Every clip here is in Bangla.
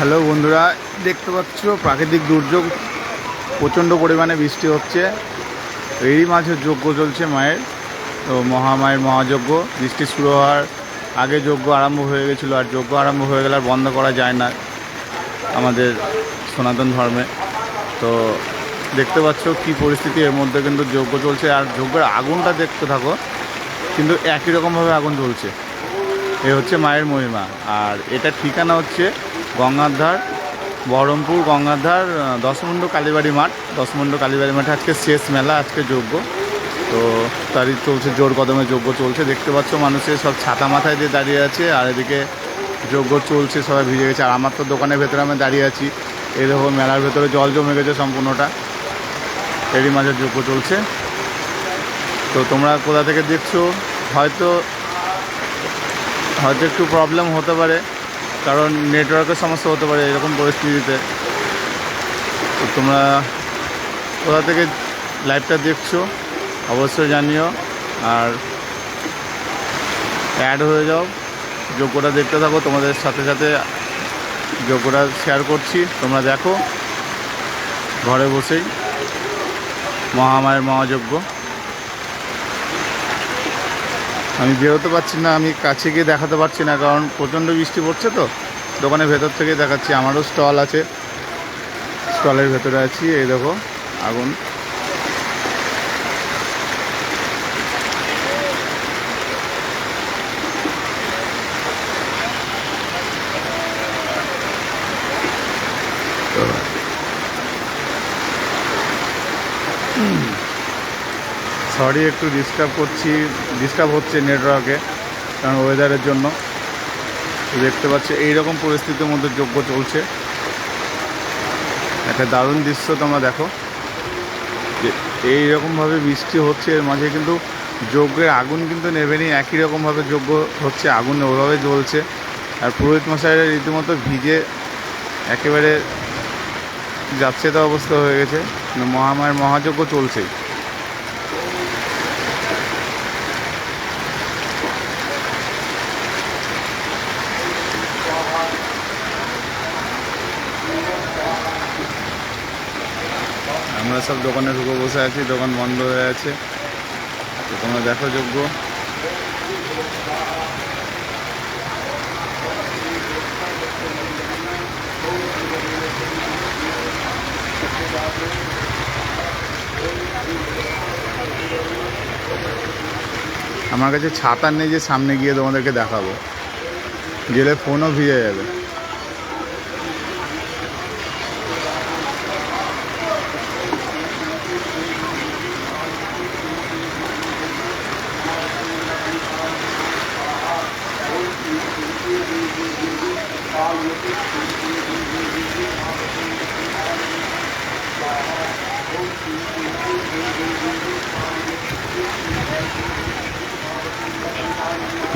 হ্যালো বন্ধুরা, দেখতে পাচ্ছ প্রাকৃতিক দুর্যোগ, প্রচণ্ড পরিমাণে বৃষ্টি হচ্ছে। এরই মাঝে যজ্ঞ চলছে মায়ের। তো মহামায়ের মহাযজ্ঞ, বৃষ্টি শুরু হওয়ার আগে যজ্ঞ আরম্ভ হয়ে গেছিল, আর যজ্ঞ আরম্ভ হয়ে গেলে আর বন্ধ করা যায় না আমাদের সনাতন ধর্মে। তো দেখতে পাচ্ছ কি পরিস্থিতি, এর মধ্যে কিন্তু যজ্ঞ চলছে। আর যজ্ঞের আগুনটা দেখতে থাকো, কিন্তু একই রকমভাবে আগুন জ্বলছে। এ হচ্ছে মায়ের মহিমা। আর এটা ঠিকানা হচ্ছে গঙ্গার ধার বহরমপুর গঙ্গাধার দশমুণ্ড কালীবাড়ি মাঠ। দশমুণ্ড কালীবাড়ি মাঠে আজকে শেষ মেলা, আজকে যজ্ঞ। তো তারই চলছে, জোর কদমে যজ্ঞ চলছে। দেখতে পাচ্ছ মানুষের সব ছাতা মাথায় দিয়ে দাঁড়িয়ে আছে, আর এদিকে যজ্ঞ চলছে, সবাই ভিজে গেছে। আর আমার তো দোকানের ভেতরে আমি দাঁড়িয়ে আছি। দেখো, মেলার ভেতরে জল জমে গেছে সম্পূর্ণটা। এরই মাঝে যোগ্য চলছে। তো তোমরা কোথা থেকে দেখছ? হয়তো হয়তো একটু প্রবলেম হতে পারে, কারণ নেটওয়ার্কের সমস্যা হতে পারে এরকম পরিস্থিতিতে। তো তোমরা কোথা থেকে লাইভটা দেখছ, অবশ্যই জানিও। আর অ্যাড হয়ে যাও যোগ্যটা দেখতে থাকো, তোমাদের সাথে সাথে যোগ্যটা শেয়ার করছি, তোমরা দেখো। ঘরে বসেই মহামায়ের মহাযজ্ঞ। আমি বেরোতে পারছি না, আমি কাছে গিয়ে দেখাতে পারছি না, কারণ প্রচণ্ড বৃষ্টি পড়ছে তো। দোকানের ভেতর থেকে দেখাচ্ছি, আমারও স্টল আছে। স্টলের ভেতরে আছি, এই দেখো, আগুন। সরি, একটু ডিস্টার্ব করছি ডিস্টার্ব হচ্ছে নেটওয়ার্কে কারণ ওয়েদারের জন্য। দেখতে পাচ্ছি, এইরকম পরিস্থিতির মধ্যে যোগ্য চলছে। একটা দারুণ দৃশ্য তোমরা দেখো। যে এইরকমভাবে বৃষ্টি হচ্ছে, এর মাঝে কিন্তু যজ্ঞের আগুন কিন্তু নেবেনি একই রকমভাবে যজ্ঞ হচ্ছে, আগুন ওভাবে জ্বলছে। আর পুরোহিত মশাইরা রীতিমতো ভিজে একেবারে যাচ্ছে তো অবস্থা হয়ে গেছে। মহামায়ের মহাযজ্ঞ চলছেই আমরা সব দোকানে ঢুকে বসে আছি, দোকান বন্ধ হয়ে আছে। তো তোমরা দেখো যোগ্য। আমার কাছে ছাতা নেই যে সামনে গিয়ে তোমাদেরকে দেখাবো। গেলে ফোনও ভিজে যাবে।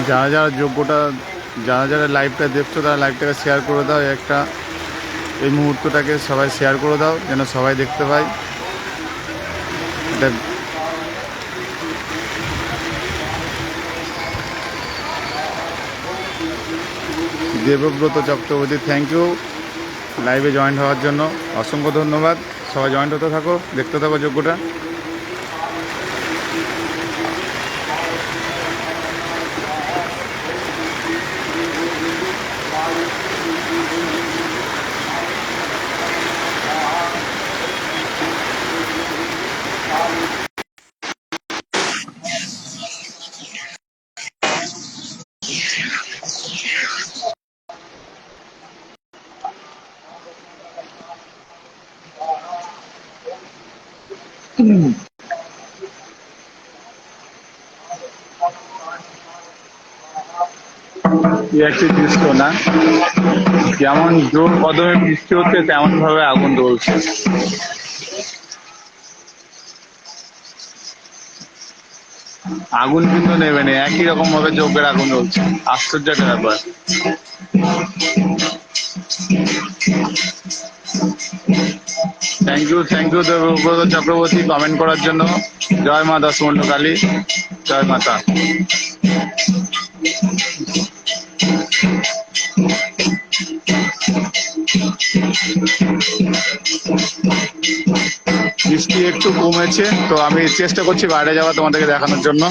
যারা যারা যোগ্যটা যারা যারা লাইভটা দেখছ তারা লাইভটাকে শেয়ার করে দাও। একটা, এই মুহূর্তটাকে সবাই শেয়ার করে দাও, যেন সবাই দেখতে পায়। এটা দেবব্রত চক্রবর্তী থ্যাংক ইউ লাইভে জয়েন্ট হওয়ার জন্য অসংখ্য ধন্যবাদ। সবাই জয়েন্ট হতে থাকো, দেখতে থাকো যোগ্যটা। দৃশ্য না। যেমন জোর কদমে বৃষ্টি হচ্ছে তেমন ভাবে আগুন জ্বলছে আগুন কিন্তু নেবে না, একই রকম ভাবে যজ্ঞের আগুন জ্বলছে আশ্চর্য একটা ব্যাপার। Thank you thank you Debabrata Chakraborty comment করার জন্য। জয় মা দশমন্ড কালী জয় মাতা। বৃষ্টি একটু কমেছে, তো আমি চেষ্টা করছি বাইরে যাওয়া তোমাদেরকে দেখানোর জন্য।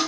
আর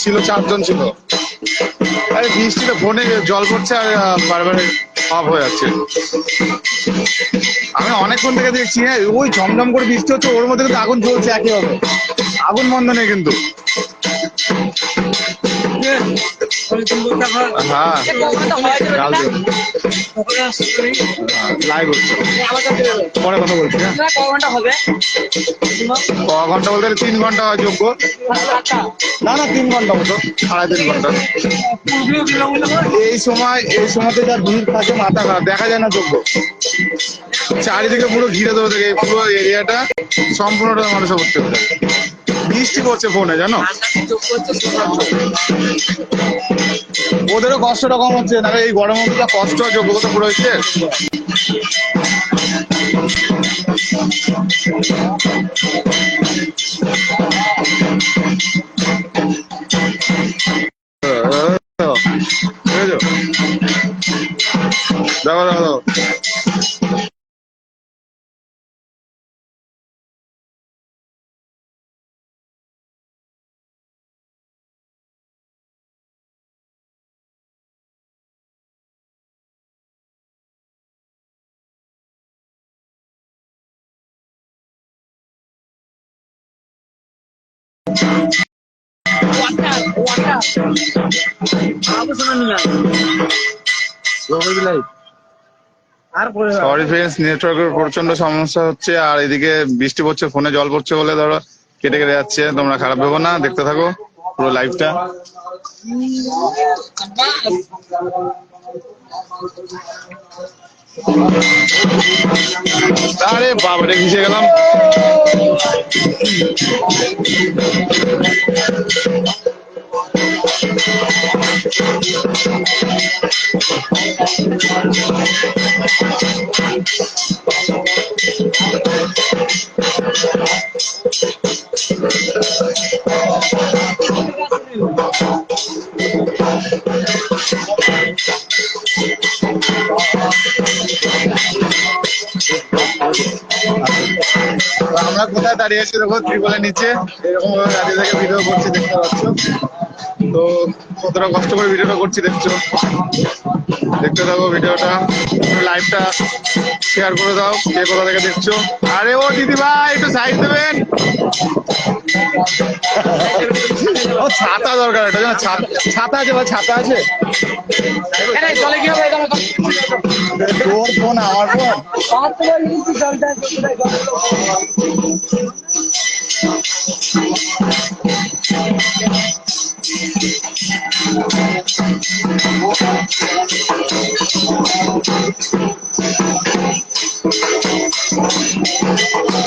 ছিল চারজন ছিল। আরে বৃষ্টিতে ফোনে জল পড়ছে আর বারবার অফ হয়ে যাচ্ছে। আমি অনেকক্ষণ থেকে দেখছি হ্যাঁ ওই ঝমঝম করে বৃষ্টি হচ্ছে, ওর মধ্যে কিন্তু আগুন জ্বলছে একইভাবে আগুন বন্ধ নেই কিন্তু। হ্যাঁ। লাইভ পরে কথা বলছি হ্যাঁ। ক ঘণ্টা বলতে তিন ঘণ্টা যোগ্য। না না তিন ঘণ্টা মতো সাড়ে তিন ঘণ্টা। এই সময় এই সময়তে যা ভিড় থাকে মাথা খারাপ। দেখা যায় না যোগ্য। চারিদিকে পুরো ঘিরে ধরে থাকে। পুরো এরিয়াটা সম্পূর্ণটা মানুষ করতে থাকে বৃষ্টি করছে ফোনে, জানো ওদেরও কষ্টটা কম হচ্ছে তাহলে এই গরম মধ্যে কষ্ট যোগ্যতা পুরো হচ্ছে বুঝেছ? নেটওয়ার্কের প্রচণ্ড সমস্যা হচ্ছে, আর এদিকে বৃষ্টি পড়ছে, ফোনে জল পড়ছে বলে ধরো, কেটে কেটে যাচ্ছে, তোমরা খারাপ ভেবো না, দেখতে থাকো পুরো লাইভটা আরে বাবারে ঘিসে গেলাম। দাঁড়িয়ে আছি দেখো ত্রিপলের নিচে। এরকম ভাবে দাঁড়িয়ে থেকে ভিডিও করছি দেখতে পাচ্ছ? তো কতটা কষ্ট করে ভিডিওটা করছি দেখছ? দেখতে থাকো ভিডিওটা লাইভটা শেয়ার করে দাও কে কোথা থেকে দেখছ? আরে ও দিদি ভাই একটু সাইড দেবেন? ও ছাতা দরকার এটা জানো ছাতা ছাতা আছে ভাই ছাতা আছে। তোর ফোন আমার ফোন? Thank you.